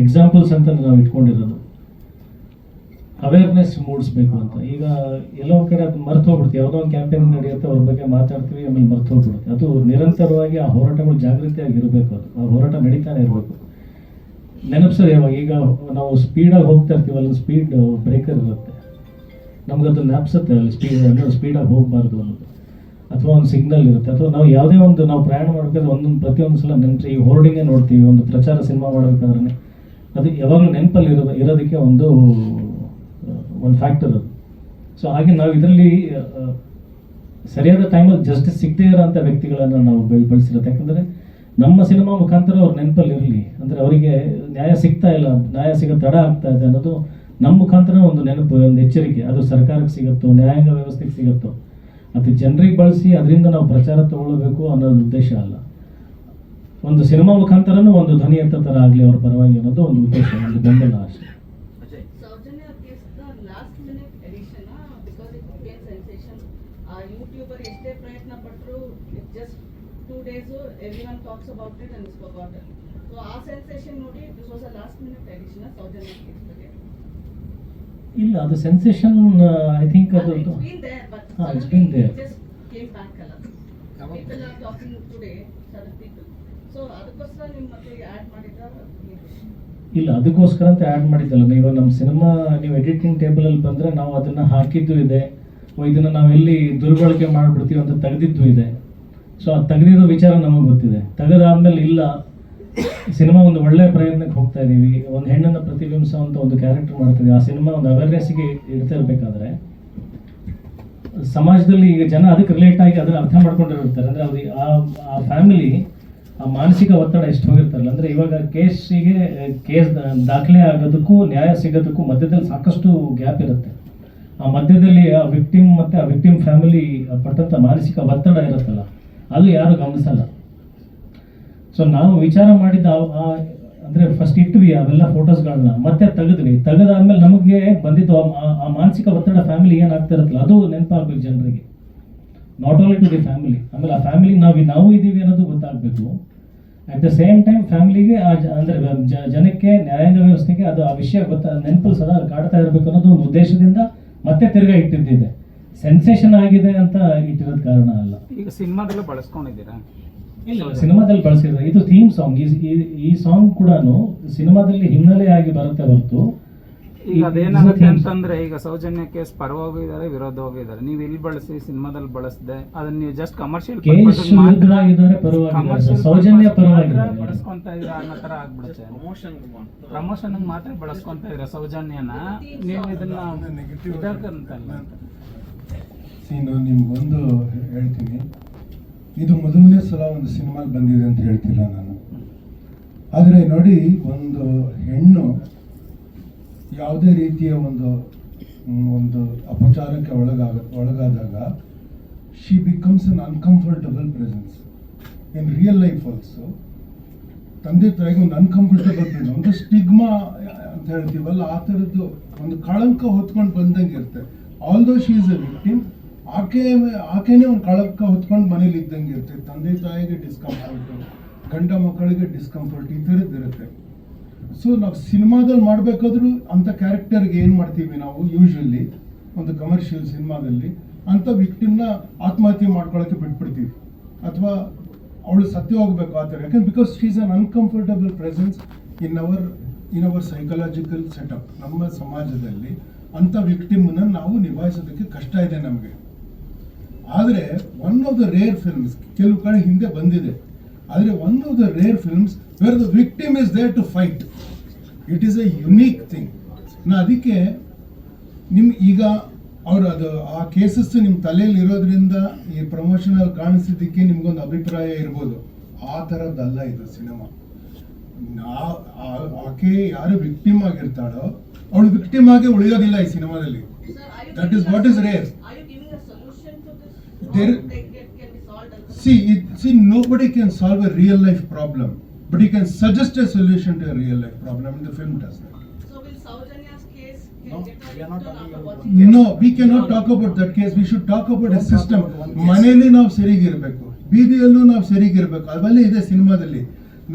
Examples ಅಂತ ನಾವು ಇಟ್ಕೊಂಡಿರೋದು. Awareness ಮೂಡಿಸ್ಬೇಕು ಅಂತ. ಈಗ ಎಲ್ಲೋ ಕಡೆ ಅದು ಮರ್ತು ಹೋಗ್ಬಿಡುತ್ತೆ ಯಾವುದೋ ಒಂದು ಕ್ಯಾಂಪೇನ್ ನಡೆಯುತ್ತೆ, ಅವ್ರ ಬಗ್ಗೆ ಮಾತಾಡ್ತೀವಿ, ಆಮೇಲೆ ಮರ್ತು ಹೋಗ್ಬಿಡುತ್ತೆ ಅದು ನಿರಂತರವಾಗಿ ಆ ಹೋರಾಟಗಳು ಜಾಗೃತಿಯಾಗಿ ಇರಬೇಕು ಅದು. ಆ ಹೋರಾಟ ನಡೀತಾನೆ ಇರಬೇಕು. ನೆನಪಿಸೋದು ಯಾವಾಗ? ಈಗ ನಾವು ಸ್ಪೀಡಾಗಿ ಹೋಗ್ತಾ ಇರ್ತೀವಿ ಅಲ್ಲಿ ಸ್ಪೀಡ್ ಬ್ರೇಕರ್ ಇರುತ್ತೆ. ನಮ್ಗದು ನೆನಪಿಸುತ್ತೆ ಅಲ್ಲಿ ಸ್ಪೀಡ್ ಅಂದರೆ ಸ್ಪೀಡಾಗಿ ಹೋಗಬಾರ್ದು ಅನ್ನೋದು. ಅಥವಾ ಒಂದು ಸಿಗ್ನಲ್ ಇರುತ್ತೆ. ಅಥವಾ ನಾವು ಯಾವುದೇ ಒಂದು, ನಾವು ಪ್ರಯಾಣ ಮಾಡಬೇಕಾದ್ರೆ ಒಂದೊಂದು ಪ್ರತಿಯೊಂದು ಸಲ ನೆನಪು, ಈ ಹೋರ್ಡಿಂಗೇ ನೋಡ್ತೀವಿ. ಒಂದು ಪ್ರಚಾರ ಸಿನಿಮಾ ಮಾಡಬೇಕಾದ್ರೆ ಅದು ಯಾವಾಗಲೂ ನೆನಪಲ್ಲಿ ಇರೋ ಇರೋದಕ್ಕೆ ಒಂದು ಒಂದು ಫ್ಯಾಕ್ಟರ್ ಅದು. ಸೊ ಹಾಗೆ ನಾವು ಇದರಲ್ಲಿ ಸರಿಯಾದ ಟೈಮಲ್ಲಿ ಜಸ್ಟಿಸ್ ಸಿಗದೇ ಇರೋಂಥ ವ್ಯಕ್ತಿಗಳನ್ನು ನಾವು ಬೆಳ್ ಬೆಳೆಸಿರುತ್ತೆ ಯಾಕಂದರೆ ನಮ್ಮ ಸಿನಿಮಾ ಮುಖಾಂತರ ಅವ್ರ ನೆನಪಲ್ಲಿ ಇರಲಿ. ಅಂದರೆ ಅವರಿಗೆ ನ್ಯಾಯ ಸಿಗ್ತಾ ಇಲ್ಲ, ನ್ಯಾಯ ಸಿಗೋ ತಡ ಆಗ್ತಾ ಇದೆ ಅನ್ನೋದು ನಮ್ಮ ಮುಖಾಂತರ ಒಂದು ನೆನಪು, ಒಂದು ಎಚ್ಚರಿಕೆ. ಅದು ಸರ್ಕಾರಕ್ಕೆ ಸಿಗುತ್ತೋ, ನ್ಯಾಯಾಂಗ ವ್ಯವಸ್ಥೆಗೆ ಸಿಗುತ್ತೋ. ಅದು ಜನರಿಗೆ ಬಳಸಿ ಅದರಿಂದ ನಾವು ಪ್ರಚಾರ ತಗೊಳ್ಬೇಕು ಅನ್ನೋದು ಉದ್ದೇಶ ಅಲ್ಲ. ಒಂದು ಸಿನಿಮಾ ಮುಖಾಂತರನೂ ಒಂದು ಧ್ವನಿ ಅಂತ ಥರ ಆಗಲಿ ಅವ್ರ ಪರವಾಗಿ ಅನ್ನೋದು ಒಂದು ಉದ್ದೇಶ ಒಂದು ಬೆಂಬಲ ಅಷ್ಟೇ. Soujanya case last minute edition because it been sensation ಆ ಯೂಟ್ಯೂಬರ್ ಎಷ್ಟೇ ಪ್ರಯತ್ನ ಪಟ್ಟರು just two days everyone talks about it and forgotten so ಆ ಸೆನ್ಸೇಷನ್ ನೋಡಿ this was a last minute edition Soujanya case ಇಲ್ಲ ಅದು ಸೆನ್ಸೇಷನ್ ಐ ಥಿಂಕ್ ಅದು It's been there, ಇಲ್ಲ, ಅದಕ್ಕೋಸ್ಕರ ಅಂತ ಆ್ಯಡ್ ಮಾಡಿದ್ದಲ್ಲ. ನೀವು ನಮ್ಮ ಸಿನಿಮಾ ನೀವು ಎಡಿಟಿಂಗ್ ಟೇಬಲಲ್ಲಿ ಬಂದರೆ ನಾವು ಅದನ್ನು ಹಾಕಿದ್ದು ಇದೆ. ಇದನ್ನು ನಾವು ಎಲ್ಲಿ ದುರ್ಬಳಕೆ ಮಾಡಿಬಿಡ್ತೀವಿ ಅಂತ ತೆಗೆದಿದ್ದು ಇದೆ. ಸೊ ಅದು ತೆಗೆದಿರೋ ವಿಚಾರ ನಮಗೆ ಗೊತ್ತಿದೆ. ತೆಗೆದಾದ್ಮೇಲೆ ಇಲ್ಲ ಸಿನಿಮಾ ಒಂದು ಒಳ್ಳೆಯ ಪ್ರಯತ್ನಕ್ಕೆ ಹೋಗ್ತಾ ಇದ್ದೀವಿ ಒಂದು ಹೆಣ್ಣನ್ನು ಪ್ರತಿಬಿಂಬಿಸುವಂಥ ಒಂದು ಕ್ಯಾರೆಕ್ಟರ್ ಮಾಡ್ತೀವಿ ಆ ಸಿನಿಮಾ ಒಂದು ಅವೇರ್ನೆಸ್ಗೆ ಇರ್ತಾ ಇರಬೇಕಾದ್ರೆ, ಸಮಾಜದಲ್ಲಿ ಈಗ ಜನ ಅದಕ್ಕೆ ರಿಲೇಟ್ ಆಗಿ ಅದನ್ನು ಅರ್ಥ ಮಾಡ್ಕೊಂಡಿರ್ತಾರೆ. ಅಂದರೆ ಅವ್ರಿಗೆ ಆ ಫ್ಯಾಮಿಲಿ ಆ ಮಾನಸಿಕ ಒತ್ತಡ ಎಷ್ಟು ಹೋಗಿರ್ತಾರಲ್ಲ ಅಂದರೆ ಇವಾಗ ಕೇಸಿಗೆ ಕೇಸ್ ದಾಖಲೆ ಆಗೋದಕ್ಕೂ, ನ್ಯಾಯ ಸಿಗೋದಕ್ಕೂ ಮಧ್ಯದಲ್ಲಿ ಸಾಕಷ್ಟು ಗ್ಯಾಪ್ ಇರುತ್ತೆ. ಆ ಮಧ್ಯದಲ್ಲಿ ಆ ವಿಕ್ಟಿಮ್ ಮತ್ತು ಆ ವಿಕ್ಟಿಮ್ ಫ್ಯಾಮಿಲಿ ಪಟ್ಟಂಥ ಮಾನಸಿಕ ಒತ್ತಡ ಇರುತ್ತಲ್ಲ, ಅದು ಯಾರು ಗಮನಿಸಲ್ಲ. ಸೊ ನಾವು ವಿಚಾರ ಮಾಡಿದ ಆ- ಆ, ಅಂದ್ರೆ ಫಸ್ಟ್ ಇಟ್ವಿ ಅವೆಲ್ಲ ಫೋಟೋಸ್ಗಳನ್ನ ಮತ್ತೆ ತೆಗೆದ್ವಿ. ತೆಗೆದಾದ್ಮೇಲೆ ನಮಗೆ ಬಂದಿದ್ದು ಆ- ಮಾನಸಿಕ ಒತ್ತಡ ಫ್ಯಾಮಿಲಿ ಏನಾಗ್ತಾ ಇರುತ್ತಲ್ಲ, ಅದು ನೆನಪಾಗ್ಬೇಕು ಜನರಿಗೆ. Not only to the family ಆಮೇಲೆ ಆ ಫ್ಯಾಮಿಲಿ ನಾವು ನಾವು ಇದ್ದೀವಿ ಅನ್ನೋದು ಗೊತ್ತಾಗಬೇಕು. ಅಟ್ ದ ಸೇಮ್ ಟೈಮ್ ಫ್ಯಾಮಿಲಿಗೆ ಆ ಜ- ಅಂದ್ರೆ ಜನಕ್ಕೆ ನ್ಯಾಯಾಂಗ ವ್ಯವಸ್ಥೆಗೆ ಅದು ಆ ವಿಷಯ ಗೊತ್ತ ನೆನಪು ಸದಾ ಕಾಡ್ತಾ ಇರಬೇಕು ಅನ್ನೋದು ಒಂದು ಉದ್ದೇಶದಿಂದ ಮತ್ತೆ ತಿರ್ಗಾ ಇಟ್ಟಿದ್ದಿದೆ. ಸೆನ್ಸೇಷನ್ ಆಗಿದೆ ಅಂತ ಇಟ್ಟಿರೋದ್ ಕಾರಣ ಅಲ್ಲ. ಈಗ ಸಿನಿಮಾದಲ್ಲೂ ಬಳಸ್ಕೊಂಡಿದ್ದೀರಾ? ಇಲ್ಲ ಸಿನಿಮಾದಲ್ಲಿ ಬಳಸಿದ್ರೆ ಇದು ಥೀಮ್ ಸಾಂಗ್ ಈ ಸಾಂಗ್ ಕೂಡ ಸಿನಿಮಾದಲ್ಲಿ ಹಿನ್ನೆಲೆಯಾಗಿ ಬರುತ್ತೆ ಹೊರತು ಈಗ ಅದೇನಾಗುತ್ತೆ ಅಂತಂದ್ರೆ ಈಗ ಸೌಜನ್ಯ ಕೇಸ್ ಪರವಾಗಿ ಇದ್ದಾರೆ ವಿರೋಧವಾಗಿ ಇದ್ದಾರೆ ನೀವು ಇಲ್ಲಿ ಬಳಸಿ ಸಿನಿಮಾದಲ್ಲಿ ಬಳಸದೆ ಅದನ್ನ ನೀವು ಜಸ್ಟ್ ಕಮರ್ಷಿಯಲ್. ಸೌಜನ್ಯ ಬಳಸ್ಕೊಂತ ಇದ್ರೆ ಅನ್ನೋ ತರ ಆಗ್ಬಿಡುತ್ತೆ. ಪ್ರಮೋಷನ್ ಮಾತ್ರ ಬಳಸ್ಕೊಂತ ಇದ್ರೆ ಸೌಜನ್ಯನ ನೀವು ಇದನ್ನ ಇದಕ್ಕಂತಲ್ಲ ಸೀನು ನಿಮ್ಗೊಂದು ಹೇಳ್ತೀನಿ. ಇದು ಮೊದಲನೇ ಸಲ ಒಂದು ಸಿನಿಮಾಲ್ ಬಂದಿದೆ ಅಂತ ಹೇಳ್ತಿಲ್ಲ ನಾನು. ಆದರೆ ನೋಡಿ ಒಂದು ಹೆಣ್ಣು ಯಾವುದೇ ರೀತಿಯ ಒಂದು ಒಂದು ಅಪಚಾರಕ್ಕೆ ಒಳಗಾಗ, ಒಳಗಾದಾಗ she becomes an uncomfortable presence in real life also ತಂದೆ ತಾಯಿಗೆ ಒಂದು ಅನ್ಕಂಫರ್ಟಬಲ್ ಪ್ರೆಸೆನ್ಸ್ ಒಂದು ಸ್ಟಿಗ್ಮಾ ಅಂತ ಹೇಳ್ತೀವಲ್ಲ, ಆ ಥರದ್ದು ಒಂದು ಕಳಂಕ ಹೊತ್ಕೊಂಡು ಬಂದಂಗೆ ಇರುತ್ತೆ. Although she is a victim ಆಕೆ, ಆಕೆನೇ ಒಂದು ಕಳಂಕ ಹೊತ್ಕೊಂಡು ಮನೇಲಿ ಇದ್ದಂಗೆ ಇರುತ್ತೆ. ತಂದೆ ತಾಯಿಗೆ ಡಿಸ್ಕಂಫರ್ಟು ಗಂಡ ಮಕ್ಕಳಿಗೆ ಡಿಸ್ಕಂಫರ್ಟ್ ಈ ಥರದ್ದು ಇರುತ್ತೆ ಸೊ ನಾವು ಸಿನಿಮಾದಲ್ಲಿ ಮಾಡಬೇಕಾದ್ರೂ ಅಂಥ ಕ್ಯಾರೆಕ್ಟರ್ಗೆ ಏನು ಮಾಡ್ತೀವಿ ನಾವು? ಯೂಶ್ವಲಿ ಒಂದು ಕಮರ್ಷಿಯಲ್ ಸಿನಿಮಾದಲ್ಲಿ ಅಂಥ ವಿಕ್ಟಿಮ್ನ ಆತ್ಮಹತ್ಯೆ ಮಾಡ್ಕೊಳ್ಳೋಕ್ಕೆ ಬಿಟ್ಬಿಡ್ತೀವಿ. ಅಥವಾ ಅವಳು ಸತ್ಯ ಹೋಗ್ಬೇಕು ಆ ಥರ. ಯಾಕಂದ್ರೆ because she is an uncomfortable presence in our in our psychological setup ನಮ್ಮ ಸಮಾಜದಲ್ಲಿ ಅಂಥ ವಿಕ್ಟಿಮ್ನ ನಾವು ನಿಭಾಯಿಸೋದಕ್ಕೆ ಕಷ್ಟ ಇದೆ ನಮಗೆ. ಆದರೆ one of the rare films ಕೆಲವು ಕಡೆ ಹಿಂದೆ ಬಂದಿದೆ. ಆದರೆ one of the rare films where the victim is there to fight it is a unique thing ನಾ ಅದಕ್ಕೆ ನಿಮ್ ಈಗ ಅವ್ರು ಅದು ಆ ಕೇಸಸ್ ನಿಮ್ಮ ತಲೆಯಲ್ಲಿ ಇರೋದ್ರಿಂದ ಈ ಪ್ರಮೋಷನಲ್ ಕಾಣಿಸಿದ್ದಕ್ಕೆ ನಿಮ್ಗೊಂದು ಅಭಿಪ್ರಾಯ ಇರ್ಬೋದು. ಆ ಥರದ್ದಲ್ಲ ಇದು ಸಿನಿಮಾ. ಆಕೆ ಯಾರು ವಿಕ್ಟಿಮ್ ಆಗಿರ್ತಾಳೋ ಅವಳು ವಿಕ್ಟಿಮ್ ಆಗಿ ಉಳಿಯೋದಿಲ್ಲ ಈ ಸಿನಿಮಾದಲ್ಲಿ. That is what is rare Are See, it, see, nobody can solve a real life problem, but he can suggest a solution to a real life problem, and the film does that. So will Saujanya's case No, we are not talking about know, we cannot talk about that case, we should talk about a system. ಮನೆಯಲ್ಲಿ ನಾವು ಸರಿಗಿರಬೇಕು ಬೀದಿಯಲ್ಲೂ ನಾವು ಸರಿಗಿರಬೇಕು ಅವೆಲ್ಲ ಇದೆ ಸಿನಿಮಾದಲ್ಲಿ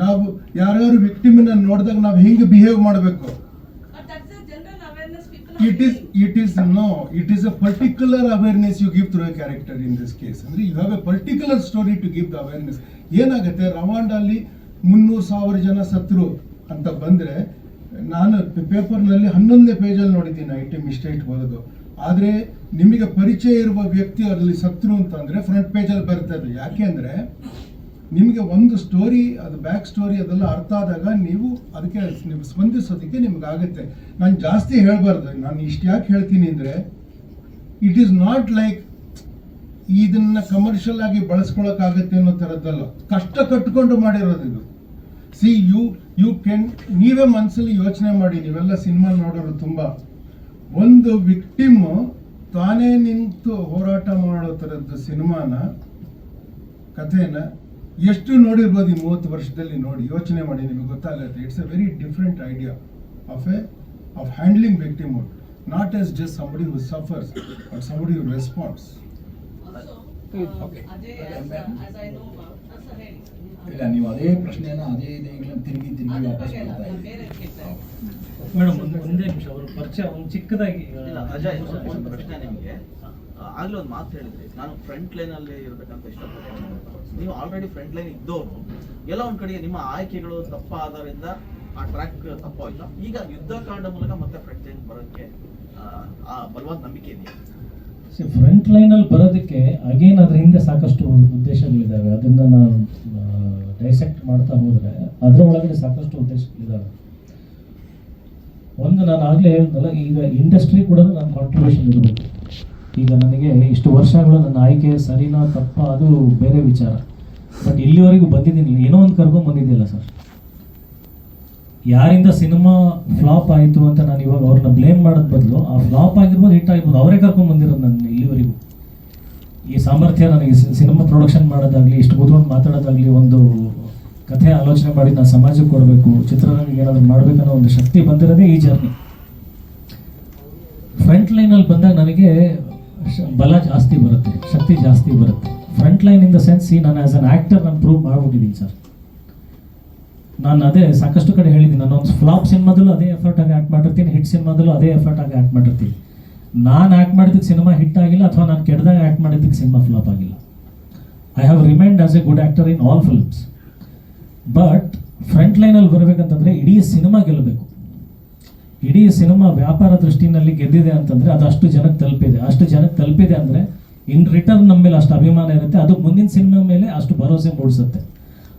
ನಾವು ಯಾರ್ಯಾರು ವಿಕ್ಟಿಮನ್ನ ನೋಡಿದಾಗ ನಾವು ಹೆಂಗೆ ಬಿಹೇವ್ ಮಾಡಬೇಕು But that's a general awareness people are it is. It is no it is a particular awareness you give through a character in this case ಅಂದ್ರೆ you have a particular story to give the awareness ಏನಾಗುತ್ತೆ? ರವಾಂಡಲ್ಲಿ ಮುನ್ನೂರು ಸಾವಿರ ಜನ ಸತ್ರು ಅಂತ ಬಂದರೆ, ನಾನು ಪೇಪರ್ನಲ್ಲಿ ಹನ್ನೊಂದನೇ ಪೇಜಲ್ಲಿ ನೋಡಿದ್ದೀನಿ ಐಟಮ್ ಇಷ್ಟೇಟ್ ಬರೋದು. ಆದರೆ ನಿಮಗೆ ಪರಿಚಯ ಇರುವ ವ್ಯಕ್ತಿ ಅಲ್ಲಿ ಸತ್ರು ಅಂತಂದರೆ ಫ್ರಂಟ್ ಪೇಜಲ್ಲಿ ಬರ್ತದೆ ಯಾಕೆ ಅಂದ್ರೆ ನಿಮಗೆ ಒಂದು ಸ್ಟೋರಿ ಅದು ಬ್ಯಾಕ್ ಸ್ಟೋರಿ ಅದೆಲ್ಲ ಅರ್ಥ ಆದಾಗ ನೀವು ಅದಕ್ಕೆ ನೀವು ಸ್ಪಂದಿಸೋದಕ್ಕೆ ನಿಮ್ಗೆ ಆಗುತ್ತೆ. ನಾನು ಜಾಸ್ತಿ ಹೇಳಬಾರ್ದು. ನಾನು ಇಷ್ಟು ಯಾಕೆ ಹೇಳ್ತೀನಿ ಅಂದರೆ ಇಟ್ ಈಸ್ ನಾಟ್ ಲೈಕ್ ಇದನ್ನ ಕಮರ್ಷಿಯಲ್ ಆಗಿ ಬಳಸ್ಕೊಳಕ್ಕಾಗತ್ತೆ ಅನ್ನೋ ಥರದ್ದಲ್ಲ. ಕಷ್ಟ ಕಟ್ಕೊಂಡು ಮಾಡಿರೋದು ಇದು. ಸಿ ಯು ಯು ಕೆನ್ ನೀವೇ ಮನಸ್ಸಲ್ಲಿ ಯೋಚನೆ ಮಾಡಿ. ನೀವೆಲ್ಲ ಸಿನಿಮಾ ನೋಡೋರು ತುಂಬ. ಒಂದು ವಿಕ್ಟಿಮ್ ತಾನೇ ನಿಂತು ಹೋರಾಟ ಮಾಡೋ ಥರದ್ದು ಸಿನಿಮಾನ, ಕಥೆನ ಎಷ್ಟು ನೋಡಿರ್ಬೋದು ಈ ಮೂವತ್ತು ವರ್ಷದಲ್ಲಿ ನೋಡಿ ಯೋಚನೆ ಮಾಡಿ ನಿಮಗೆ ಗೊತ್ತಾಗುತ್ತೆ it's a very different idea of a of handling victimhood not as just somebody who suffers but somebody who responds ಇಲ್ಲ ನೀವು ಅದೇ ಪ್ರಶ್ನೆಯನ್ನು ಅದೇ ಇದೇಗಳನ್ನ ತಿರುಗಿ ತಿರುಗಿ ವಾಪಸ್. ಮೇಡಮ್ ಒಂದು ಒಂದೇ ನಿಮಿಷ ಅವರು ಪರಿಚಯ ಒಂದು ಚಿಕ್ಕದಾಗಿ ಇಲ್ಲ ಅಜಯ್ ಪ್ರಶ್ನೆ ನಿಮಗೆ. ಆಗ್ಲೇ ಒಂದು ಮಾತು ಹೇಳಿದ್ರಿ ನಾನು ಫ್ರಂಟ್ ಲೈನ್ ಅಲ್ಲಿ ಇರಬೇಕಂತ ಇಷ್ಟಪಡ್ತೀನಿ. ನೀವು ಆಲ್ರೆಡಿ ಫ್ರಂಟ್ ಲೈನ್ ಇದ್ದವರು ಎಲ್ಲ ಒಂದು ಕಡೆಗೆ ನಿಮ್ಮ ಆಯ್ಕೆಗಳು ತಪ್ಪಾದ್ದರಿಂದ ಆ ಟ್ರ್ಯಾಕ್ ತಪ್ಪಾಯ್ತು ಈಗ ಯುದ್ಧ ಕಾಂಡ ಮೂಲಕ ಮತ್ತೆ ಫ್ರಂಟ್ ಲೈನ್ ಬರೋಕ್ಕೆ ಆ, ಬಲವಾದ ನಂಬಿಕೆ ಇದೆಯಾ? ಫ್ರಂಟ್ ಲೈನಲ್ಲಿ ಬರೋದಕ್ಕೆ ಅಗೇನ್ ಅದ್ರ ಹಿಂದೆ ಸಾಕಷ್ಟು ಉದ್ದೇಶಗಳಿದ್ದಾವೆ. ಅದನ್ನ ನಾವು ಡೈಸೆಕ್ಟ್ ಮಾಡ್ತಾ ಹೋದ್ರೆ ಅದರ ಒಳಗಡೆ ಸಾಕಷ್ಟು ಉದ್ದೇಶಗಳಿದ್ದಾವೆ. ಒಂದು ನಾನು ಆಗಲೇ ಹೇಳಿದ್ನಲ್ಲ ಈಗ ಇಂಡಸ್ಟ್ರಿ ಕೂಡ ನಾನು ಕಾಂಟ್ರಿಬ್ಯೂಷನ್ ಇರಬೇಕು ಈಗ ನನಗೆ ಇಷ್ಟು ವರ್ಷಗಳು ನನ್ನ ಆಯ್ಕೆ ಸರಿನಾ ತಪ್ಪ ಅದು ಬೇರೆ ವಿಚಾರ. ಬಟ್ ಇಲ್ಲಿವರೆಗೂ ಬಂದಿದ್ದೀನಿ ಏನೋ ಒಂದು ಕರ್ಕೊಂಡು ಬಂದಿದ್ದಿಲ್ಲ ಸರ್. ಯಾರಿಂದ ಸಿನಿಮಾ ಫ್ಲಾಪ್ ಆಯಿತು ಅಂತ ನಾನು ಇವಾಗ ಅವ್ರನ್ನ ಬ್ಲೇಮ್ ಮಾಡೋದ್ ಬದಲು, ಆ ಫ್ಲಾಪ್ ಆಗಿರ್ಬೋದು, ಹಿಟ್ ಆಗಿರ್ಬೋದು, ಅವರೇ ಕರ್ಕೊಂಡು ಬಂದಿರೋದು ನನ್ನ ಇಲ್ಲಿವರೆಗೂ. ಈ ಸಾಮರ್ಥ್ಯ ನನಗೆ ಸಿನಿಮಾ ಪ್ರೊಡಕ್ಷನ್ ಮಾಡೋದಾಗಲಿ, ಇಷ್ಟು ಕೂತ್ಕೊಂಡು ಮಾತಾಡೋದಾಗ್ಲಿ ಒಂದು ಕಥೆ ಆಲೋಚನೆ ಮಾಡಿ ನಾನು ಸಮಾಜಕ್ಕೆ ಕೊಡಬೇಕು, ಚಿತ್ರರಂಗಕ್ಕೆ ಏನಾದರೂ ಮಾಡಬೇಕನ್ನೋ ಒಂದು ಶಕ್ತಿ ಬಂದಿರೋದೇ ಈ ಜರ್ನಿ ಫ್ರಂಟ್ ಲೈನಲ್ಲಿ ಬಂದಾಗ ನನಗೆ ಬಲ ಜಾಸ್ತಿ ಬರುತ್ತೆ, ಶಕ್ತಿ ಜಾಸ್ತಿ ಬರುತ್ತೆ. Front line in the sense ನಾನು ಆಸ್ ಅನ್ ಆ್ಯಕ್ಟರ್ ನಾನು ಪ್ರೂವ್ ಮಾಡ್ಬಿಟ್ಟಿದ್ದೀನಿ ಸರ್ ನಾನು ಅದೇ ಸಾಕಷ್ಟು ಕಡೆ ಹೇಳಿದ್ದೀನಿ ನಾನು ಒಂದು ಫ್ಲಾಪ್ ಸಿನಿಮಾದಲ್ಲೂ ಅದೇ ಎಫರ್ಟ್ ಆಗಿ ಆ್ಯಕ್ಟ್ ಮಾಡಿರ್ತೀನಿ ಹಿಟ್ ಸಿನಿಮಾದಲ್ಲೂ ಅದೇ ಎಫರ್ಟ್ ಆಗಿ ಆ್ಯಕ್ಟ್ ಮಾಡಿರ್ತೀನಿ. ನಾನು ಆ್ಯಕ್ಟ್ ಮಾಡಿದ್ದಕ್ಕೆ ಸಿನಿಮಾ ಹಿಟ್ ಆಗಿಲ್ಲ ಅಥವಾ ನಾನು ಕೆಡ್ದಾಗ ಆ್ಯಕ್ಟ್ ಮಾಡಿದ್ದಕ್ಕೆ ಸಿನಿಮಾ ಫ್ಲಾಪ್ ಆಗಿಲ್ಲ. I have remained as a good actor in all films but front ಲೈನಲ್ಲಿ ಬರಬೇಕಂತಂದರೆ ಇಡೀ ಸಿನಿಮಾ ಗೆಲ್ಲಬೇಕು. ಇಡೀ ಸಿನಿಮಾ ವ್ಯಾಪಾರ ದೃಷ್ಟಿನಲ್ಲಿ ಗೆದ್ದಿದೆ ಅಂತಂದ್ರೆ ಅದು ಅಷ್ಟು ಜನಕ್ಕೆ ತಲುಪಿದೆ. ಅಷ್ಟು ಜನಕ್ಕೆ ತಲುಪಿದೆ ಅಂದ್ರೆ ಇನ್ ರಿಟರ್ನ್ ನಮ್ಮ ಮೇಲೆ ಅಷ್ಟು ಅಭಿಮಾನ ಇರುತ್ತೆ. ಅದು ಮುಂದಿನ ಸಿನಿಮಾ ಮೇಲೆ ಅಷ್ಟು ಭರವಸೆ ಮೂಡಿಸುತ್ತೆ.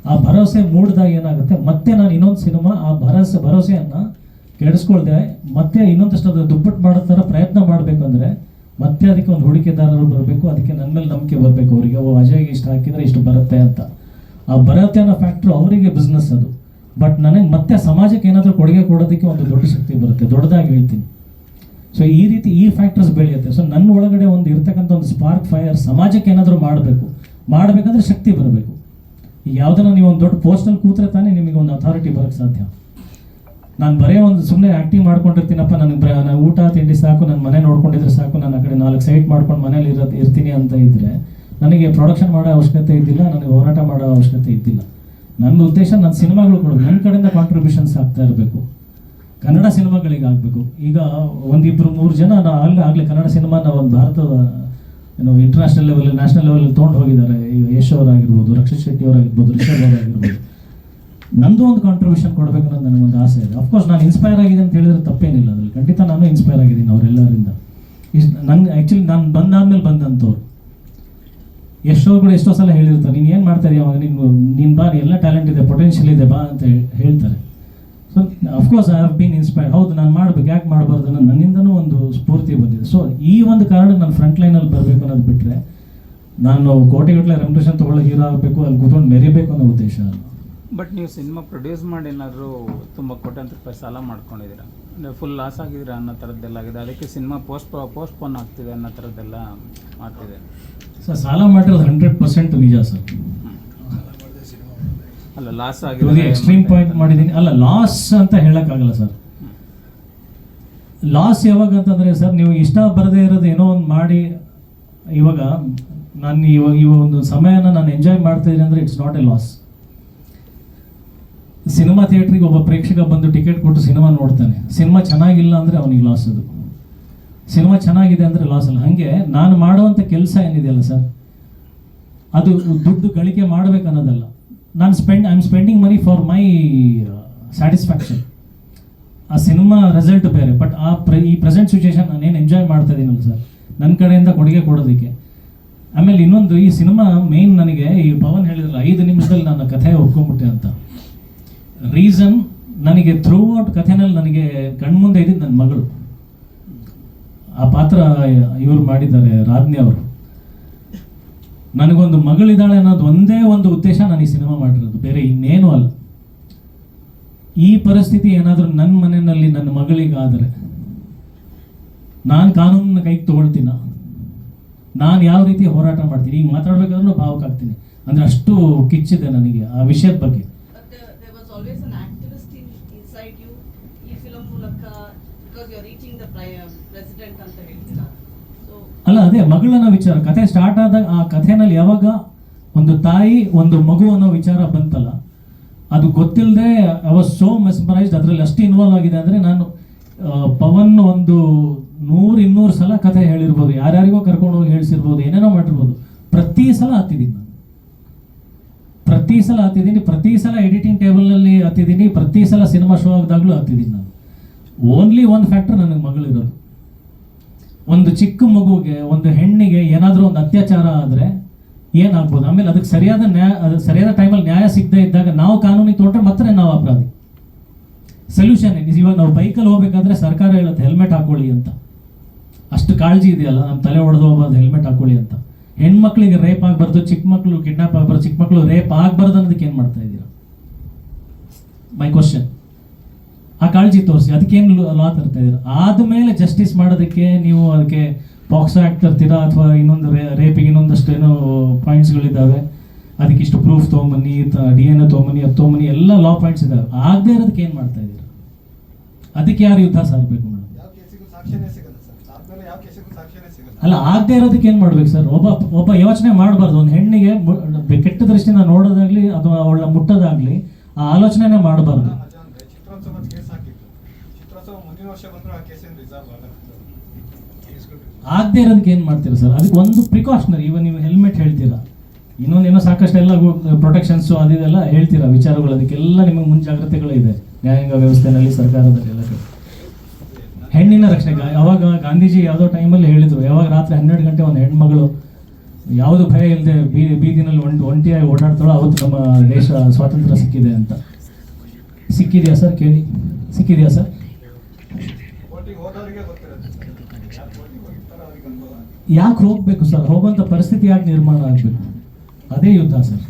ಆ ಭರವಸೆ ಮೂಡಿದಾಗ ಏನಾಗುತ್ತೆ? ಮತ್ತೆ ನಾನು ಇನ್ನೊಂದು ಸಿನಿಮಾ ಆ ಭರವಸೆ, ಭರವಸೆಯನ್ನ ಕೆಡಿಸ್ಕೊಳ್ದೆ, ಮತ್ತೆ ಇನ್ನೊಂದಷ್ಟು ಅದು ದುಪ್ಪಟ್ಟು ಮಾಡೋ ಥರ ಪ್ರಯತ್ನ ಮಾಡಬೇಕಂದ್ರೆ ಮತ್ತೆ ಅದಕ್ಕೆ ಒಂದು ಹೂಡಿಕೆದಾರರು ಬರಬೇಕು, ಅದಕ್ಕೆ ನನ್ನ ಮೇಲೆ ನಂಬಿಕೆ ಬರಬೇಕು. ಅವರಿಗೆ, ಓ, ಅಜಯ್ಗೆ ಇಷ್ಟು ಹಾಕಿದರೆ ಇಷ್ಟು ಬರುತ್ತೆ ಅಂತ. ಆ ಬರುತ್ತೆ ಅನ್ನೋ ಫ್ಯಾಕ್ಟ್ರು ಅವರಿಗೆ ಬಿಸ್ನೆಸ್ ಅದು. ಬಟ್ ನನಗೆ ಮತ್ತೆ ಸಮಾಜಕ್ಕೆ ಏನಾದರೂ ಕೊಡುಗೆ ಕೊಡೋದಕ್ಕೆ ಒಂದು ದೊಡ್ಡ ಶಕ್ತಿ ಬರುತ್ತೆ. ದೊಡ್ಡದಾಗಿ ಹೇಳ್ತೀನಿ. ಸೊ ಈ ರೀತಿ ಈ ಫ್ಯಾಕ್ಟರ್ಸ್ ಬೆಳೆಯುತ್ತೆ. ಸೊ ನನ್ನ ಒಳಗಡೆ ಒಂದು ಇರ್ತಕ್ಕಂಥ ಒಂದು ಸ್ಪಾರ್ಕ್ ಫೈರ್ ಸಮಾಜಕ್ಕೆ ಏನಾದರೂ ಮಾಡಬೇಕು. ಮಾಡಬೇಕಂದ್ರೆ ಶಕ್ತಿ ಬರಬೇಕು. ಯಾವುದನ್ನ ನೀವು ಒಂದು ದೊಡ್ಡ ಪೋಸ್ಟಲ್ಲಿ ಕೂತ್ರೆ ತಾನೇ ನಿಮಗೆ ಒಂದು ಅಥಾರಿಟಿ ಬರೋಕ್ಕೆ ಸಾಧ್ಯ. ನಾನು ಬರೀ ಒಂದು ಸುಮ್ಮನೆ ಆ್ಯಕ್ಟಿಂಗ್ ಮಾಡ್ಕೊಂಡಿರ್ತೀನಪ್ಪ. ನನಗೆ ನಾನು ಊಟ, ತಿಂಡಿ ಸಾಕು ನನ್ನ ಮನೆ ನೋಡ್ಕೊಂಡಿದ್ರೆ ಸಾಕು. ನಾನು ಆ ಕಡೆ ನಾಲ್ಕು ಸೈಟ್ ಮಾಡ್ಕೊಂಡು ಮನೇಲಿ ಇರ್ತೀನಿ ಅಂತ ಇದ್ದರೆ ನನಗೆ ಪ್ರೊಡಕ್ಷನ್ ಮಾಡೋ ಅವಶ್ಯಕತೆ ಇದ್ದಿಲ್ಲ, ನನಗೆ ಹೋರಾಟ ಮಾಡೋ ಅವಶ್ಯಕತೆ ಇದ್ದಿಲ್ಲ. ನನ್ನ ಉದ್ದೇಶ ನನ್ನ ಸಿನಿಮಾಗಳು ಕೊಡೋದು. ನನ್ನ ಕಡೆಯಿಂದ ಕಾಂಟ್ರಿಬ್ಯೂಷನ್ಸ್ ಆಗ್ತಾ ಇರಬೇಕು. ಕನ್ನಡ ಸಿನಿಮಾಗಳಿಗೆ ಆಗಬೇಕು. ಈಗ ಒಂದಿಬ್ಬರು ಮೂರು ಜನ ನಾ ಆಗಲೇ ಆಗಲೇ ಕನ್ನಡ ಸಿನಿಮಾನ ಒಂದು ಭಾರತದ, ಏನು ಇಂಟರ್ನ್ಯಾಷನಲ್ ಲೆವೆಲ್ ನ್ಯಾಷನಲ್ ಲೆವೆಲಲ್ಲಿ ತೊಗೊಂಡು ಹೋಗಿದ್ದಾರೆ. ಈಗ ಯಶ್ ಅವರಾಗಿರ್ಬೋದು, ರಕ್ಷಿತ್ ಶೆಟ್ಟಿ ಅವರಾಗಿರ್ಬೋದು, ರಿಷಬ್ ಅವರಾಗಿರ್ಬೋದು. ನಂದು ಒಂದು ಕಾಂಟ್ರಿಬ್ಯೂಷನ್ ಕೊಡಬೇಕು ಅನ್ನೋದು ನನಗೊಂದು ಆಸೆ ಇದೆ. ಅಫ್ಕೋರ್ಸ್ ನಾನು ಇನ್ಸ್ಪೈರ್ ಆಗಿದೆ ಅಂತ ಹೇಳಿದ್ರೆ ತಪ್ಪೇನಿಲ್ಲ. ಅದರಲ್ಲಿ ಖಂಡಿತ ನಾನು ಇನ್ಸ್ಪೈರ್ ಆಗಿದ್ದೀನಿ ಅವರೆಲ್ಲರಿಂದ. ಇಷ್ಟು ನಂಗೆ ಆ್ಯಕ್ಚುಲಿ ನಾನು ಬಂದಾದ್ಮೇಲೆ ಬಂದಂಥವ್ರು. ಎಷ್ಟೋ ಕೂಡ ಎಷ್ಟೋ ಸಲ ಹೇಳಿರ್ತಾರೆ, ನೀನು ಏನು ಮಾಡ್ತಾ ಇದೀಯ ಅವಾಗ? ನೀನು ನಿನ್ನ ಬಾ ಎಲ್ಲ ಟ್ಯಾಲೆಂಟ್ ಇದೆ ಪೊಟೆನ್ಷಿಯಲ್ ಇದೆ, ಬಾ ಅಂತ ಹೇಳ್ತಾರೆ. So of course I have been inspired ಹೌದು, ನಾನು ಮಾಡಬೇಕು, ಯಾಕೆ ಮಾಡಬಾರ್ದು ಅನ್ನೋ ನನ್ನಿಂದನೂ ಒಂದು ಸ್ಫೂರ್ತಿ ಬಂದಿದೆ. ಸೊ ಈ ಒಂದು ಕಾರಣ ನಾನು ಫ್ರಂಟ್ ಲೈನಲ್ಲಿ ಬರಬೇಕು ಅನ್ನೋದು ಬಿಟ್ಟರೆ ನಾನು ಕೋಟೆಗಟ್ಟಲೆ ರೆಮ್ಯೂಷನ್ ತೊಗೊಳ್ಳೋ ಹೀರೋ ಆಗಬೇಕು, ಅಲ್ಲಿ ಕೂತ್ಕೊಂಡು ಮೆರಿಬೇಕು ಅನ್ನೋ ಉದ್ದೇಶ ಅಲ್ಲ. ಬಟ್ ನೀವು ಸಿನಿಮಾ ಪ್ರೊಡ್ಯೂಸ್ ಮಾಡಿ ಏನಾದರೂ ತುಂಬ ಕೋಟ್ಯಾಂತರ ರೂಪಾಯಿ ಸಾಲ ಮಾಡ್ಕೊಂಡಿದ್ದೀರಾ? ಅಂದರೆ ಫುಲ್ ಲಾಸ್ ಆಗಿದ್ದೀರಾ ಅನ್ನೋ ಥರದ್ದೆಲ್ಲ ಆಗಿದೆ. ಅದಕ್ಕೆ ಸಿನಿಮಾ ಪೋಸ್ಟ್ ಪೋಸ್ಟ್ಪೋನ್ ಆಗ್ತಿದೆ ಅನ್ನೋ ಥರದ್ದೆಲ್ಲ ಆಗ್ತಿದೆ ಸರ್ ಸಾಲ ಮಾಡಿರೋದು ಹಂಡ್ರೆಡ್ ಪರ್ಸೆಂಟ್ ನಿಜ ಸರ್. ಅಲ್ಲ ಲಾಸ್ ಆಗಿದೆ ಎಕ್ಸ್ಟ್ರೀಮ್ ಪಾಯಿಂಟ್ ಮಾಡಿದ್ದೀನಿ. ಅಲ್ಲ ಲಾಸ್ ಅಂತ ಹೇಳಕ್ಕಾಗಲ್ಲ ಸರ್. ಲಾಸ್ ಯಾವಾಗ ಅಂತಂದ್ರೆ ಸರ್ ನೀವು ಇಷ್ಟ ಬರದೇ ಇರೋದು ಏನೋ ಒಂದು ಮಾಡಿ ಇವಾಗ ನಾನು ಇವಾಗ ಈ ಒಂದು ಸಮಯನ ನಾನು ಎಂಜಾಯ್ ಮಾಡ್ತಾ ಇದ್ದೀನಿ ಅಂದ್ರೆ it's not a loss cinema ಥಿಯೇಟ್ರಿಗೆ ಒಬ್ಬ ಪ್ರೇಕ್ಷಕ ಬಂದು ಟಿಕೆಟ್ ಕೊಟ್ಟು ಸಿನಿಮಾ ನೋಡ್ತಾನೆ. ಸಿನಿಮಾ ಚೆನ್ನಾಗಿಲ್ಲ ಅಂದರೆ ಅವನಿಗೆ ಲಾಸ್ ಅದು. ಸಿನಿಮಾ ಚೆನ್ನಾಗಿದೆ ಅಂದರೆ ಲಾಸ್ ಅಲ್ಲ. ಹಾಗೆ ನಾನು ಮಾಡುವಂಥ ಕೆಲಸ ಏನಿದೆಯಲ್ಲ ಸರ್? ಅದು ದುಡ್ಡು ಗಳಿಕೆ ಮಾಡಬೇಕು ಅನ್ನೋದಲ್ಲ. ನಾನು spend I am spending money for my satisfaction ಆ ಸಿನಿಮಾ ರಿಸಲ್ಟ್ ಬೇರೆ ಬಟ್ ಆ ಪ್ರ, ಈ ಪ್ರೆಸೆಂಟ್ ಸಿಚುವೇಶನ್ ಏನು ಎಂಜಾಯ್ ಮಾಡ್ತಾ ಇದ್ದೀನಲ್ಲ ಸರ್? ನನ್ನ ಕಡೆಯಿಂದ ಕೊಡುಗೆ ಕೊಡೋದಕ್ಕೆ. ಆಮೇಲೆ ಇನ್ನೊಂದು, ಈ ಸಿನಿಮಾ ಮೇನ್ ನನಗೆ, ಈ ಪವನ್ ಹೇಳಿದ್ರಲ್ಲ, ಐದು ನಿಮಿಷದಲ್ಲಿ ನನ್ನ ಕಥೆ ಒಪ್ಕೊಂಡ್ಬಿಟ್ಟೆ ಅಂತ. ರೀಸನ್ ನನಗೆ ಥ್ರೂ ಔಟ್ ಕಥೆನಲ್ಲಿ ನನಗೆ ಕಣ್ಮುಂದೆ ಇದ್ದಿದ್ದು ನನ್ನ ಮಗಳು. ಆ ಪಾತ್ರ ಇವರು ಮಾಡಿದ್ದಾರೆ, ರಾಜ್ನಿ ಅವರು. ನನಗೊಂದು ಮಗಳಿದ್ದಾಳೆ ಅನ್ನೋದು ಒಂದೇ ಒಂದು ಉದ್ದೇಶ ನಾನು ಈ ಸಿನಿಮಾ ಮಾಡಿರೋದು. ಬೇರೆ ಇನ್ನೇನು ಅಲ್ಲ. ಈ ಪರಿಸ್ಥಿತಿ ಏನಾದರೂ ನನ್ನ ಮನೆಯಲ್ಲಿ ನನ್ನ ಮಗಳಿಗಾದರೆ, ನಾನು ಕಾನೂನನ್ನ ಕೈಗೆ ತಗೊಳ್ತೀನ? ನಾನು ಯಾವ ರೀತಿ ಹೋರಾಟ ಮಾಡ್ತೀನಿ? ಈಗ ಮಾತಾಡ್ಬೇಕಾದ್ರೂ ಭಾವಕ ಆಗ್ತೀನಿ ಅಂದ್ರೆ ಅಷ್ಟು ಕಿಚ್ಚಿದೆ ನನಗೆ ಆ ವಿಷಯದ ಬಗ್ಗೆ. ಸೊ ಅಲ್ಲ, ಅದೇ ಮಗಳನ್ನ ವಿಚಾರ. ಕಥೆ ಸ್ಟಾರ್ಟ್ ಆದಾಗ ಆ ಕಥೆನಲ್ಲಿ ಯಾವಾಗ ಒಂದು ತಾಯಿ, ಒಂದು ಮಗು ಅನ್ನೋ ವಿಚಾರ ಬಂತಲ್ಲ, ಅದು ಗೊತ್ತಿಲ್ಲದೆ ಐ ವಾಸ್ ಸೋ ಮೆಸ್ಮರೈಸ್ಡ್ ಅದರಲ್ಲಿ ಅಷ್ಟು ಇನ್ವಾಲ್ವ್ ಆಗಿದೆ ಅಂದರೆ ನಾನು ಪವನ್ ಒಂದು ನೂರು, ಇನ್ನೂರು ಸಲ ಕಥೆ ಹೇಳಿರ್ಬೋದು, ಯಾರ್ಯಾರಿಗೋ ಕರ್ಕೊಂಡು ಹೋಗಿ ಹೇಳಿಸಿರ್ಬೋದು, ಏನೇನೋ ಮಾಡಿರ್ಬೋದು. ಪ್ರತಿ ಸಲ ಹತ್ತಿದ್ದೀನಿ ನಾನು. ಪ್ರತಿ ಸಲ ಹತ್ತಿದ್ದೀನಿ, ಪ್ರತಿ ಸಲ ಎಡಿಟಿಂಗ್ ಟೇಬಲ್ನಲ್ಲಿ ಹತ್ತಿದ್ದೀನಿ, ಪ್ರತಿ ಸಲ ಸಿನಿಮಾ ಶೋ ಆಗಿದಾಗಲೂ ಹತ್ತಿದ್ದೀನಿ ನಾನು. ಓನ್ಲಿ ಒಂದು ಫ್ಯಾಕ್ಟರ್ ನನಗೆ ಮಗಳಿರೋದು. ಒಂದು ಚಿಕ್ಕ ಮಗುಗೆ ಒಂದು ಹೆಣ್ಣಿಗೆ ಏನಾದರೂ ಒಂದು ಅತ್ಯಾಚಾರ ಆದರೆ ಏನಾಗ್ಬೋದು? ಆಮೇಲೆ ಅದಕ್ಕೆ ಸರಿಯಾದ ನ್ಯಾಯ ಸರಿಯಾದ ಟೈಮಲ್ಲಿ ನ್ಯಾಯ ಸಿಗದೆ ಇದ್ದಾಗ ನಾವು ಕಾನೂನಿಗೆ ತೊಟ್ಟರೆ ಮಾತ್ರ ನಾವು ಅಪರಾಧಿ. ಸೊಲ್ಯೂಷನ್ ಇವಾಗ ನಾವು ಬೈಕಲ್ಲಿ ಹೋಗ್ಬೇಕಾದ್ರೆ ಸರ್ಕಾರ ಹೇಳುತ್ತೆ ಹೆಲ್ಮೆಟ್ ಹಾಕೊಳ್ಳಿ ಅಂತ. ಅಷ್ಟು ಕಾಳಜಿ ಇದೆಯಲ್ಲ ನಮ್ಮ ತಲೆ ಹೊಡೆದು ಹೋಗ್ಬಾರ್ದು ಹೆಲ್ಮೆಟ್ ಹಾಕೊಳ್ಳಿ ಅಂತ. ಹೆಣ್ಮಕ್ಳಿಗೆ ರೇಪ್ ಆಗಬಾರ್ದು, ಚಿಕ್ಕ ಮಕ್ಕಳು ಕಿಡ್ನಾಪ್ ಆಗಬಾರ್ದು, ಚಿಕ್ಕ ಮಕ್ಕಳು ರೇಪ್ ಆಗಬಾರ್ದು ಅನ್ನೋದಕ್ಕೆ ಏನು ಮಾಡ್ತಾ ಇದ್ದೀರಾ ಮೈ ಕ್ವಶನ್ ಆ ಕಾಳಜಿ ತೋರಿಸಿ ಅದಕ್ಕೇನು ಲಾ ತರ್ತಾ ಇದ್ದೀರಾ? ಆದಮೇಲೆ ಜಸ್ಟಿಸ್ ಮಾಡೋದಕ್ಕೆ ನೀವು ಅದಕ್ಕೆ ಪಾಕ್ಸೋ ಆ್ಯಕ್ಟ್ ತರ್ತೀರಾ ಅಥವಾ ಇನ್ನೊಂದು ರೇ ರೇಪಿಗೆ ಇನ್ನೊಂದಷ್ಟು ಏನೋ ಪಾಯಿಂಟ್ಸ್ಗಳಿದ್ದಾವೆ ಅದಕ್ಕೆ ಇಷ್ಟು ಪ್ರೂಫ್ ತೊಗೊಂಬನ್ನಿ ಡಿ ಎನ್ ಎ ತೊಗೊಂಬನ್ನಿ ಅದು ತೊಗೊಂಬನ್ನಿ ಎಲ್ಲ ಲಾ ಪಾಯಿಂಟ್ಸ್ ಇದ್ದಾವೆ. ಆಗದೆ ಇರೋದಕ್ಕೆ ಏನು ಮಾಡ್ತಾ ಇದ್ದೀರಾ? ಅದಕ್ಕೆ ಯಾರು ಯುದ್ಧ ಸಾರಬೇಕು ಮೇಡಮ್? ಅಲ್ಲ ಆಗದೆ ಇರೋದಕ್ಕೆ ಏನು ಮಾಡ್ಬೇಕು ಸರ್? ಒಬ್ಬ ಒಬ್ಬ ಯೋಚನೆ ಮಾಡಬಾರ್ದು. ಒಂದು ಹೆಣ್ಣಿಗೆ ಕೆಟ್ಟ ದೃಷ್ಟಿಯಿಂದ ನೋಡೋದಾಗ್ಲಿ ಅಥವಾ ಅವಳ ಮುಟ್ಟೋದಾಗ್ಲಿ ಆ ಆಲೋಚನೆನೇ ಮಾಡಬಾರ್ದು ಮಜಾ ಅಂದ್ರೆ ಚಿತ್ರೋತ್ಸವದ ಕೇಸ್ ಹಾಕಿತ್ತು ಚಿತ್ರೋತ್ಸವ ಮುಂದಿನ ವರ್ಷ ಬಂದರೂ ಆ ಕೇಸೇನು ರಿಸರ್ವ್ ಆಗಲ್ಲ ಆಗದೆ ಇರೋದಕ್ಕೆ ಏನು ಮಾಡ್ತೀರಾ ಸರ್? ಅದಕ್ಕೆ ಒಂದು ಪ್ರಿಕಾಷನರಿ ಇವಾಗ ನೀವು ಹೆಲ್ಮೆಟ್ ಹೇಳ್ತೀರಾ. ಇನ್ನೊಂದೇನೋ ಸಾಕಷ್ಟು ಎಲ್ಲ ಪ್ರೊಟೆಕ್ಷನ್ಸು ಅದಿದೆಲ್ಲ ಹೇಳ್ತೀರಾ, ವಿಚಾರಗಳು ಅದಕ್ಕೆಲ್ಲ ನಿಮಗೆ ಮುಂಜಾಗ್ರತೆಗಳು ಇದೆ, ನ್ಯಾಯಾಂಗ ವ್ಯವಸ್ಥೆನಲ್ಲಿ, ಸರ್ಕಾರದಲ್ಲಿ ಎಲ್ಲ ಹೆಣ್ಣಿನ ರಕ್ಷಣೆ ಯಾವಾಗ ಗಾಂಧೀಜಿ ಯಾವುದೋ ಟೈಮಲ್ಲಿ ಹೇಳಿದ್ರು, ಯಾವಾಗ ರಾತ್ರಿ ಹನ್ನೆರಡು ಗಂಟೆ ಒಂದು ಹೆಣ್ಮಗಳು ಯಾವುದು ಭಯ ಇಲ್ಲದೆ ಬೀ ಬೀದಿನಲ್ಲಿ ಒಂಟಿ ಒಂಟಿಯಾಗಿ ಓಡಾಡ್ತಾಳೋ, ಅವತ್ತು ನಮ್ಮ ದೇಶ ಸ್ವಾತಂತ್ರ್ಯ ಸಿಕ್ಕಿದೆ ಅಂತ. ಸಿಕ್ಕಿದೆಯಾ ಸರ್? ಕೇಳಿ. ಸಿಕ್ಕಿದೆಯಾ ಸರ್? ಯಾಕೆ ಹೋಗ್ಬೇಕು ಸರ್? ಹೋಗುವಂಥ ಪರಿಸ್ಥಿತಿ ಯಾಕೆ ನಿರ್ಮಾಣ ಆಗಬೇಕು? ಅದೇ ಯುದ್ಧ ಸರ್?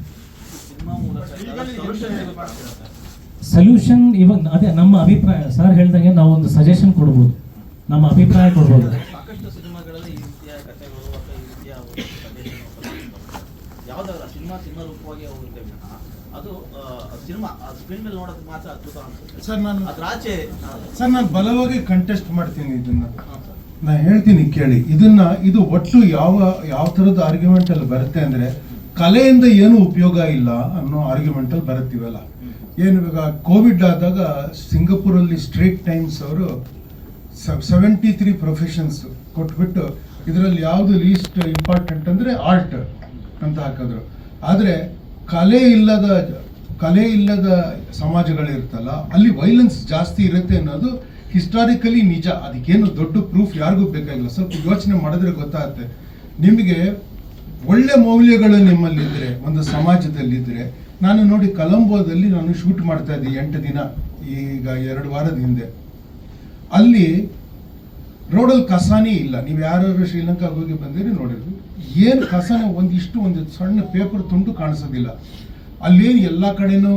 ಸೊಲ್ಯೂಷನ್ ಇವಾಗ ಅದೇ ನಮ್ಮ ಅಭಿಪ್ರಾಯ. ಸರ್ ಹೇಳ್ದಂಗೆ ನಾವು ಒಂದು ಸಜೆಷನ್ ಕೊಡ್ಬೋದು. ನಮ್ಮ ಅಭಿಪ್ರಾಯ ಕೊಡ್ಬೋದು. ಸಾಕಷ್ಟು ಸಿನಿಮಾಗಳಲ್ಲಿ ಈ ರೀತಿಯ ಕಥೆಗಳು ಅಥವಾ ಈ ರೀತಿಯ ಒಂದು suggestion ಯಾವ್ದಾದ್ರು ಸಿನಿಮಾ ಸಿನಿಮಾ ರೂಪವಾಗಿ ಹೋಗುತ್ತೆ ಅದು ಸಿನಿಮಾ ಸ್ಕ್ರೀನ್ ಮೇಲೆ ನೋಡೋದಕ್ಕೆ ಮಾತ್ರ ಅದ್ಭುತ ಅನ್ಸುತ್ತೆ. ಸರ್ ನಾನು ಅದ್ರ ಆಚೆ ಸರ್ ನಾನು ಬಲವಾಗಿ ಕಂಟೆಸ್ಟ್ ಮಾಡ್ತೀನಿ ಇದನ್ನ. ನಾ ಹೇಳ್ತೀನಿ ಕೇಳಿ. ಇದನ್ನ ಇದು ಒಟ್ಟು ಯಾವ ಯಾವ ಥರದ ಆರ್ಗ್ಯುಮೆಂಟ್ ಅಲ್ಲಿ ಬರುತ್ತೆ ಅಂದ್ರೆ ಕಲೆಯಿಂದ ಏನು ಉಪಯೋಗ ಇಲ್ಲ ಅನ್ನೋ ಆರ್ಗ್ಯುಮೆಂಟ್ ಅಲ್ಲಿ ಬರುತ್ತೀವಲ್ಲ. ಏನು ಇವಾಗ ಕೋವಿಡ್ ಆದಾಗ ಸಿಂಗಪುರಲ್ಲಿ ಸ್ಟ್ರೇಟ್ ಟೈಮ್ಸ್ ಅವರು ಸೆವೆಂಟಿ ತ್ರೀ ಪ್ರೊಫೆಷನ್ಸ್ ಕೊಟ್ಬಿಟ್ಟು ಇದರಲ್ಲಿ ಯಾವುದು ಲೀಸ್ಟ್ ಇಂಪಾರ್ಟೆಂಟ್ ಅಂದ್ರೆ ಆರ್ಟ್ ಅಂತ ಹಾಕಿದ್ರು. ಆದರೆ ಕಲೆ ಇಲ್ಲದ ಕಲೆ ಇಲ್ಲದ ಸಮಾಜಗಳಿರ್ತಲ್ಲ, ಅಲ್ಲಿ ವೈಲೆನ್ಸ್ ಜಾಸ್ತಿ ಇರುತ್ತೆ ಅನ್ನೋದು ಹಿಸ್ಟಾರಿಕಲಿ ನಿಜ. ಅದಕ್ಕೇನು ದೊಡ್ಡ ಪ್ರೂಫ್ ಯಾರಿಗೂ ಬೇಕಾಗಿಲ್ಲ. ಸ್ವಲ್ಪ ಯೋಚನೆ ಮಾಡಿದ್ರೆ ಗೊತ್ತಾಗುತ್ತೆ. ನಿಮಗೆ ಒಳ್ಳೆ ಮೌಲ್ಯಗಳು ನಿಮ್ಮಲ್ಲಿದ್ದರೆ ಒಂದು ಸಮಾಜದಲ್ಲಿದ್ದರೆ ನಾನು ನೋಡಿ ಕಲಂಬೋದಲ್ಲಿ ನಾನು ಶೂಟ್ ಮಾಡ್ತಾ ಇದ್ದೆ ಎಂಟು ದಿನ, ಈಗ ಎರಡು ವಾರದ ಹಿಂದೆ. ಅಲ್ಲಿ ರೋಡಲ್ಲಿ ಕಸಾನೇ ಇಲ್ಲ. ನೀವು ಯಾರು ಶ್ರೀಲಂಕಾಗೆ ಹೋಗಿ ಬಂದಿರಿ ನೋಡಿದ್ರಿ ಏನು ಕಸನ ಒಂದಿಷ್ಟು ಒಂದು ಸಣ್ಣ ಪೇಪರ್ ತುಂಡು ಕಾಣಿಸೋದಿಲ್ಲ. ಅಲ್ಲೇನು ಎಲ್ಲ ಕಡೆನೂ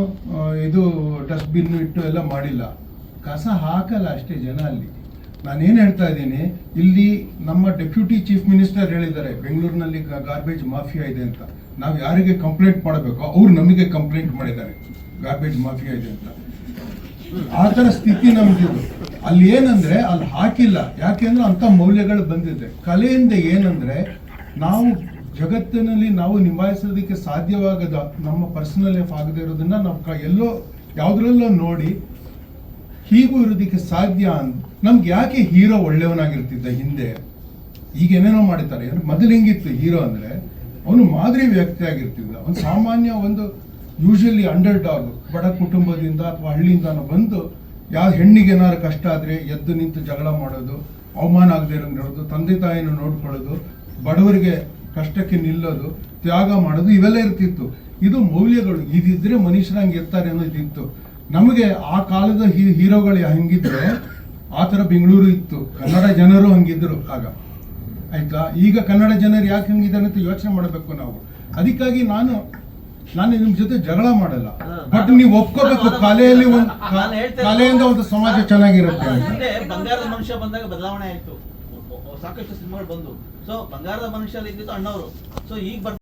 ಇದು ಡಸ್ಟ್ಬಿನ್ ಇಟ್ಟು ಎಲ್ಲ ಮಾಡಿಲ್ಲ. ಕಸ ಹಾಕಲ್ಲ ಅಷ್ಟೇ ಜನ ಅಲ್ಲಿ. ನಾನೇನು ಹೇಳ್ತಾ ಇದ್ದೀನಿ, ಇಲ್ಲಿ ನಮ್ಮ ಡೆಪ್ಯೂಟಿ ಚೀಫ್ ಮಿನಿಸ್ಟರ್ ಹೇಳಿದ್ದಾರೆ, ಬೆಂಗಳೂರಿನಲ್ಲಿ ಗಾರ್ಬೇಜ್ ಮಾಫಿಯಾ ಇದೆ ಅಂತ. ನಾವು ಯಾರಿಗೆ ಕಂಪ್ಲೇಂಟ್ ಮಾಡಬೇಕು, ಅವ್ರು ನಮಗೆ ಕಂಪ್ಲೇಂಟ್ ಮಾಡಿದ್ದಾರೆ. ಗಾರ್ಬೇಜ್ ಮಾಫಿಯಾ ಇದೆ ಅಂತ. ಆ ಥರ ಸ್ಥಿತಿ ನಮ್ದಿದು ಅಲ್ಲಿ ಏನಂದ್ರೆ, ಅಲ್ಲಿ ಹಾಕಿಲ್ಲ. ಯಾಕೆಂದ್ರೆ ಅಂತ ಮೌಲ್ಯಗಳು ಬಂದಿದೆ. ಕಲೆಯಿಂದ ಏನಂದ್ರೆ, ನಾವು ಜಗತ್ತಿನಲ್ಲಿ ನಾವು ನಿಭಾಯಿಸೋದಕ್ಕೆ ಸಾಧ್ಯವಾಗದ ನಮ್ಮ ಪರ್ಸನಲ್ ಲೈಫ್ ಆಗದೇ ಇರೋದನ್ನ ನಾವು ಎಲ್ಲೋ ಯಾವುದ್ರಲ್ಲೋ ನೋಡಿ ಹೀಗೂ ಇರೋದಕ್ಕೆ ಸಾಧ್ಯ ಅಂತ ನಮ್ಗೆ ಯಾಕೆ ಹೀರೋ ಒಳ್ಳೆಯವನಾಗಿರ್ತಿದ್ದ ಹಿಂದೆ? ಈಗ ಏನೇನೋ ಮಾಡಿದ್ದಾರೆ. ಅಂದ್ರೆ ಮೊದಲು ಹೆಂಗಿತ್ತು ಹೀರೋ ಅಂದ್ರೆ, ಅವನು ಮಾದರಿ ವ್ಯಕ್ತಿ ಆಗಿರ್ತಿದ್ದ. ಅವನು ಸಾಮಾನ್ಯ ಒಂದು ಯೂಶಲಿ ಅಂಡರ್ ಡಾಗ್ ಬಡ ಕುಟುಂಬದಿಂದ ಅಥವಾ ಹಳ್ಳಿಯಿಂದ ಬಂದು ಯಾವ ಹೆಣ್ಣಿಗೆ ಏನಾದ್ರು ಕಷ್ಟ ಆದ್ರೆ ಎದ್ದು ನಿಂತು ಜಗಳ ಮಾಡೋದು, ಅವಮಾನ ಆಗದೆ ಇರೋದು, ತಂದೆ ತಾಯಿನ ನೋಡ್ಕೊಳ್ಳೋದು, ಬಡವರಿಗೆ ಕಷ್ಟಕ್ಕೆ ನಿಲ್ಲೋದು, ತ್ಯಾಗ ಮಾಡೋದು ಇವೆಲ್ಲ ಇರ್ತಿತ್ತು. ಇದು ಮೌಲ್ಯಗಳು. ಇದಿದ್ರೆ ಮನುಷ್ಯರಂಗೆ ಇರ್ತಾರೆ ಅನ್ನೋದಿತ್ತು. ನಮಗೆ ಆ ಕಾಲದ ಹೀ- ಹೀರೋಗಳು ಹಂಗಿದ್ರೆ ಆ ಥರ ಬೆಂಗಳೂರು ಇತ್ತು. ಕನ್ನಡ ಜನರು ಹಂಗಿದ್ರು ಆಗ. ಆಯ್ತಾ? ಈಗ ಕನ್ನಡ ಜನರು ಯಾಕೆ ಹಂಗಿದ್ದಾರೆ ಅಂತ ಯೋಚನೆ ಮಾಡಬೇಕು ನಾವು. ಅದಕ್ಕಾಗಿ ನಾನು ನಾನು ನಿಮ್ ಜೊತೆ ಜಗಳ ಮಾಡಲ್ಲ. ಬಟ್ ನೀವು ಒಪ್ಕೋಬೇಕು ಕಲೆಯಲ್ಲಿ ಒಂದು ಕಲೆಯಿಂದ ಒಂದು ಸಮಾಜ ಚೆನ್ನಾಗಿರುತ್ತೆ ಬಂಗಾರದ ಮನುಷ್ಯ ಬಂದಾಗ ಬದಲಾವಣೆ ಆಯ್ತು. ಸಾಕಷ್ಟು ಸಿನಿಮಾಗಳು ಬಂದು. ಸೊ ಬಂಗಾರದ ಮನುಷ್ಯ ಇದ್ದಿದ್ದು ಅಣ್ಣವರು. ಸೊ ಈಗ